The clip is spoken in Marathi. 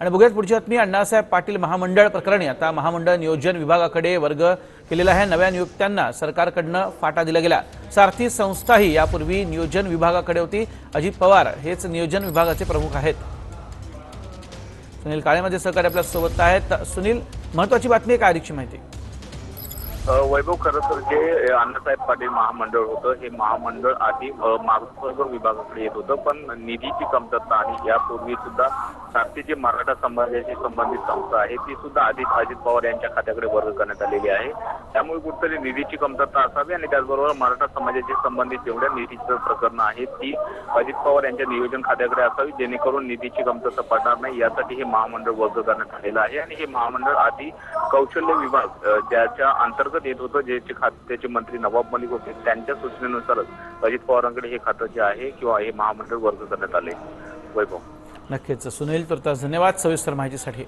आणि बघूयात पुढची बातमी. अण्णासाहेब पाटील महामंडळ प्रकरणी आता महामंडळ नियोजन विभागाकडे वर्ग केलेला आहे. नव्या नियुक्त्यांना सरकारकडनं फाटा दिला गेला. सारथी संस्थाही यापूर्वी नियोजन विभागाकडे होती. अजित पवार हेच नियोजन विभागाचे प्रमुख आहेत. सुनील काळे माझे सहकारी आपल्यासोबत आहेत. सुनील महत्वाची बातमी काय अधिकची माहिती. वैभव खरं तर जे अण्णासाहेब पाटील महामंडळ होतं हे महामंडळ आधी अ, मागासवर्ग विभागाकडे येत होतं पण निधीची कमतरता आणि यापूर्वी सुद्धा सारथी जी मराठा समाजाशी संबंधित संस्था आहे ती सुद्धा आधीच अजित पवार यांच्या खात्याकडे वर्ग करण्यात आलेली आहे. त्यामुळे कुठेतरी निधीची कमतरता असावी आणि त्याचबरोबर मराठा समाजाशी संबंधित जेवढ्या निधीचं प्रकरणं आहेत ती अजित पवार यांच्या नियोजन खात्याकडे असावी जेणेकरून निधीची कमतरता पडणार नाही यासाठी हे महामंडळ वर्ग करण्यात आलेलं आहे. आणि हे महामंडळ आधी कौशल्य विभाग ज्याच्या अंतर्गत अंतर्गत येत होतं ज्याचे खात्याचे मंत्री नवाब मलिक होते. त्यांच्या सूचनेनुसारच अजित पवारांकडे हे खातं जे आहे किंवा हे महामंडळ वर्ग करण्यात आले वैभव. नक्कीच. सुनील तुर्तास धन्यवाद सविस्तर माहितीसाठी.